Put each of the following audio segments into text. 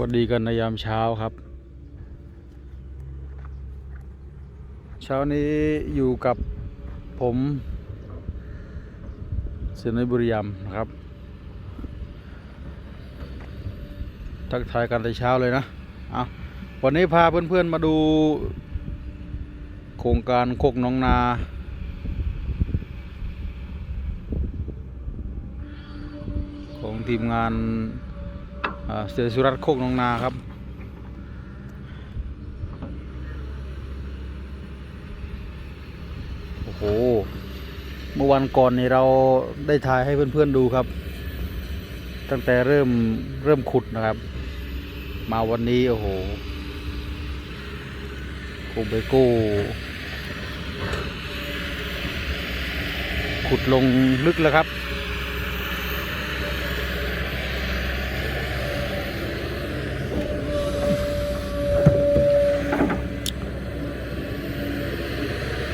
วัสดีกันในยามเช้าครับ เช้านี้อยู่กับผมเสนบุรียมนะครับ ทักทายกันแต่เช้าเลยนะเอาวันนี้พาเพื่อนๆมาดู โครงการโคกน้องนาของทีมงาน เสือสุรัตน์โคกนองนาครับ โอ้โห เมื่อวันก่อนนี่เราได้ถ่ายให้เพื่อนๆดูครับ ตั้งแต่เริ่มเริ่มขุดนะครับ มาวันนี้ โอ้โหโคเบโก้ขุดลงลึกแล้วครับ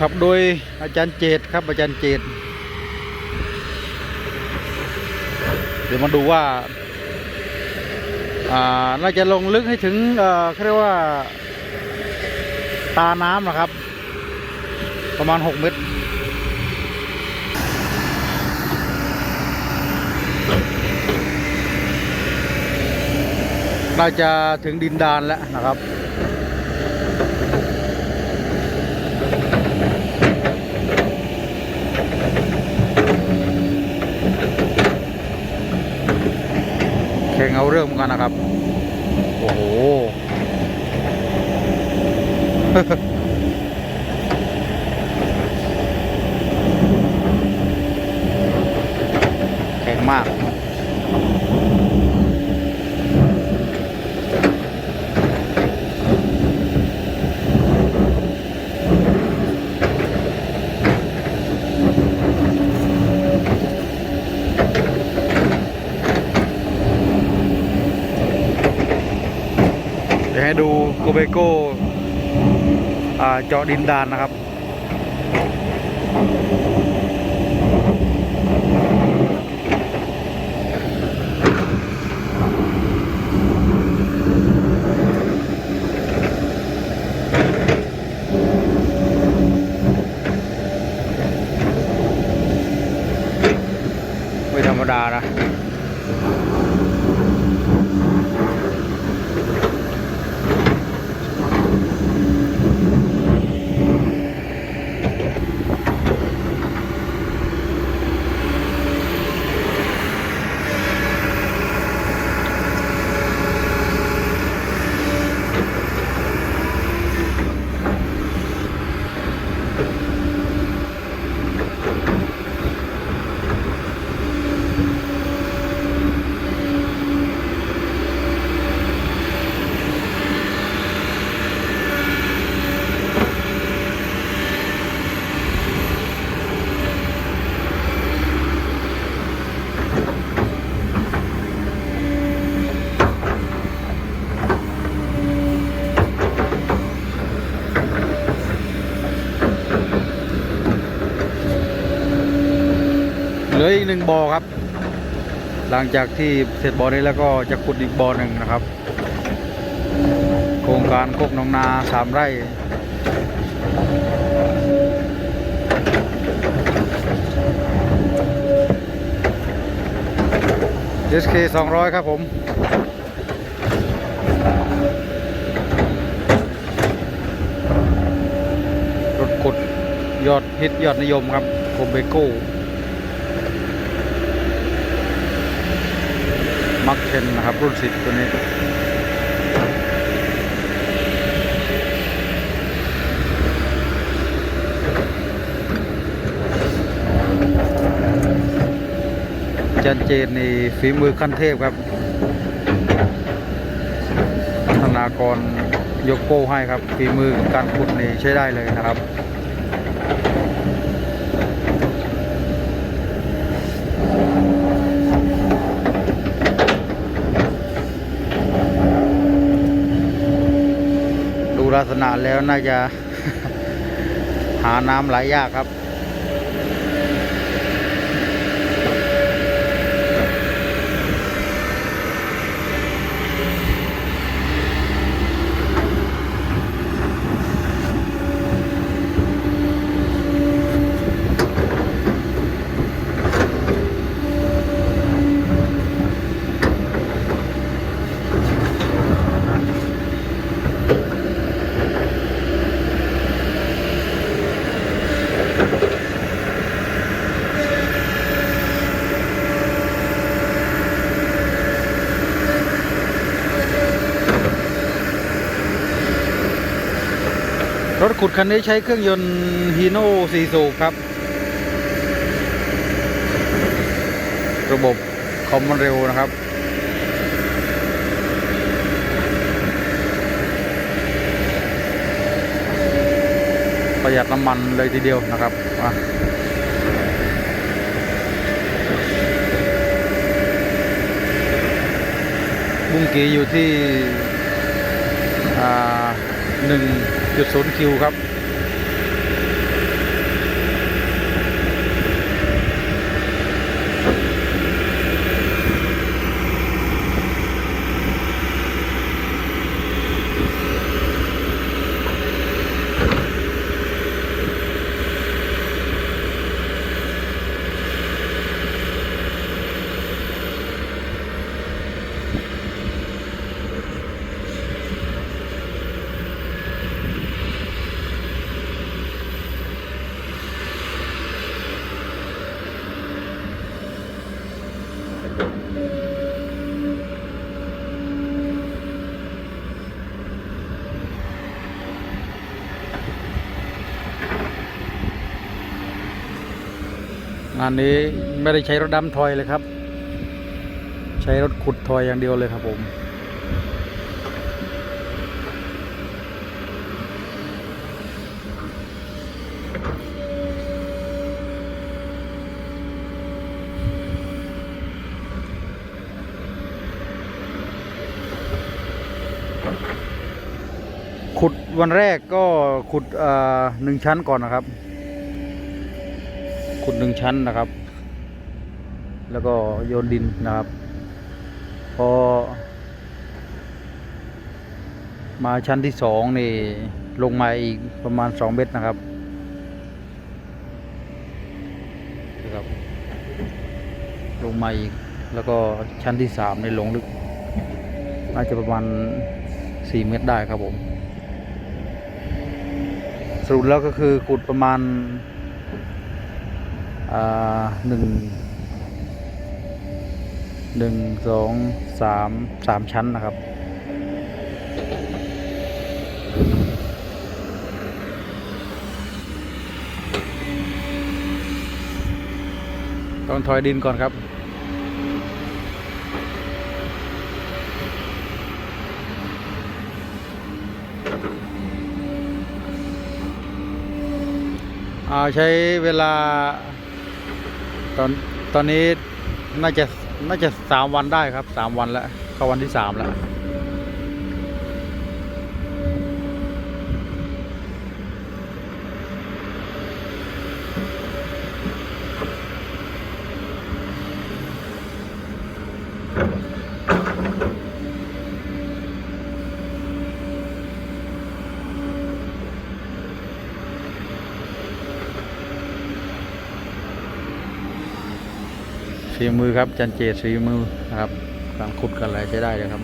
ครับโดยอาจารย์เจตครับ อาจารย์เจต เดี๋ยวมาดูว่าอ่าจะลงลึกให้ถึงเอ่อเขาเรียกว่าตาน้ำนะครับ ประมาณ 6 เมตรน่าจะถึงดินดานแล้วนะครับ แข่งเอาเรื่องเหมือนกันนะครับ โอ้โห แข็งมาก เดี๋ยว ให้ดูโกเบโก้เจาะดินดานนะครับ ไม่ธรรมดานะ เหลืออีกหนึ่งบ่อครับ หลังจากที่เสร็จบ่อนี้แล้วก็จะขุดอีกบ่อหนึ่งนะครับ โครงการโคกหนองนาสามไร่ SK 200ครับผม รถขุด ยอดฮิตยอดนิยมครับโคมเบโก้มักเทนนะครับ รุ่นสิบตัวนี้จันเจนนี่ฝีมือขั้นเทพครับ ธนากรยกโป้ให้ครับ ฝีมือการขุดนี่ใช้ได้เลยนะครับ ดูลักษณะแล้วน่าจะ หาน้ำไหลยากครับ ถขุดคันนี้ใช้เครื่องยนต์ฮีโน่สีสูบครับ ระบบคอมมันเร็วนะครับ ประหยัดน้ำมันเลยทีเดียวนะครับอะบุ้งกีอยู่ที่หนึ่ง จุดศูนย์คิวครับ งานนี้ไม่ได้ใช้รถดำทอยเลยครับ ใช้รถขุดทอยอย่างเดียวเลยครับผมขุดวันแรกก็ขุดอ่าหนึ่งชั้นก่อนนะครับ ขุดหนึ่งชั้นนะครับ แล้วก็โยนดินนะครับ พอ มาชั้นที่สองนี่ลงมาอีกประมาณสองเมตรนะครับนะครับ ลงมาอีกแล้วก็ชั้นที่สามในลงลึกน่าจะประมาณสี่เมตรได้ครับผมสรุปแล้วก็คือขุดประมาณ หนึ่งหนึ่งสองสามสามชั้นนะครับ ต้องถอยดินก่อนครับอ่าใช้เวลา ตอนตอนนี้น่าจะน่าจะสามวันได้ครับสามวันแล้วเข้าวันที่สามแล้ว ฝีมือครับ จันเจตฝีมือนะครับการขุดกันอะไรใช้ได้เลยครับ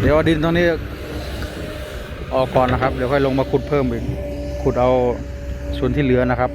เดี๋ยวดินตรงนี้ออกก่อนนะครับ เดี๋ยวค่อยลงมาขุดเพิ่มอีกขุดเอาส่วนที่เหลือนะครับ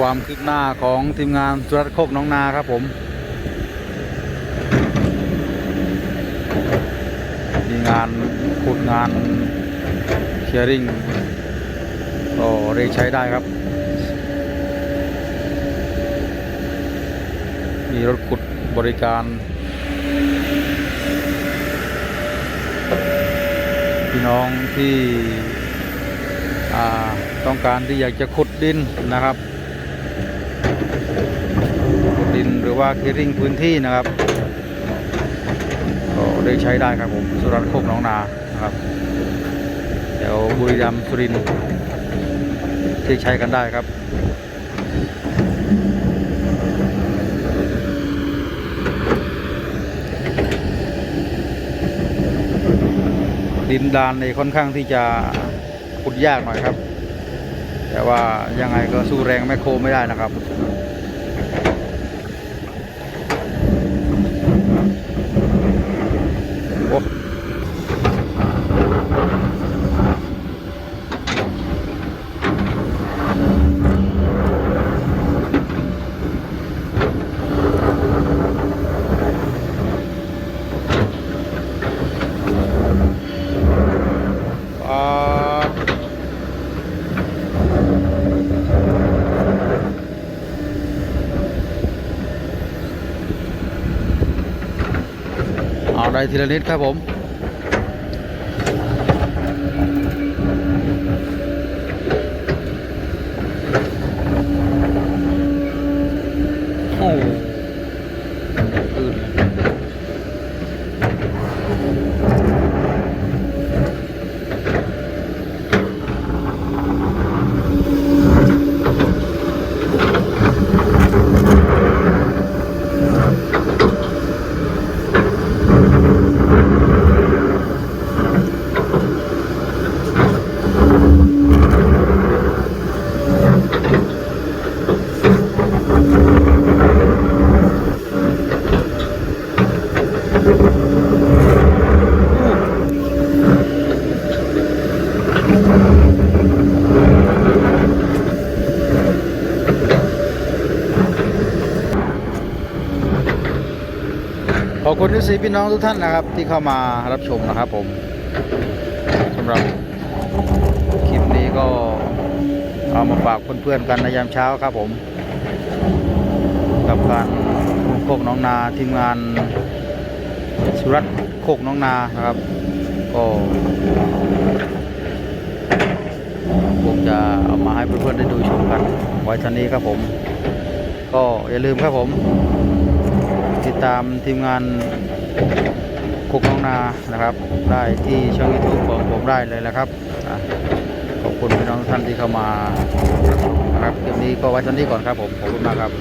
ความคืบหน้าของทีมงานสุรัตน์โคกน้องนาครับผมมีงานขุดงานเชียริงก็เรียกใช้ได้ครับ มีรถขุดบริการพี่น้องที่ต้องการที่อยากจะขุดดินนะครับ ขุดดินหรือ ว่าเคลียริ่งพื้นที่นะครับก็ได้ใช้ได้ครับผมสุรัตน์โคกหน้องนานะครับแถวบุรีรัมย์สุรินทร์ที่ใช้กันได้ครับดินดานในค่อนข้างที่จะขุดยากหน่อยครับ แต่ว่ายังไงก็สู้แรงแมคโครไม่ได้นะครับ ได้ทีละนิดครับผม ขอบคุณที่สีพี่น้องทุกท่านนะครับ ที่เข้ามารับชมนะครับผมสำหรับคลิปนี้ก็เอามาฝากเพื่อนๆกันในยามเช้าครับผม กับการโคกน้องนาทีมงานสุรัตน์โคกน้องนานะครับ ก็ ผมจะเอามาให้เพื่อนๆได้ดูชมกันไว้ชันนี้ครับผม ก็อย่าลืมครับผม ติดตามทีมงานคุกน้องนานะครับ ได้ที่ช่องยูทูบของผมได้เลยนะครับขอบคุณพี่น้องท่านที่เข้ามานะครับคลิปนี้ก็ไว้ชั้นนี้ก่อนครับผมขอบคุณมากครับ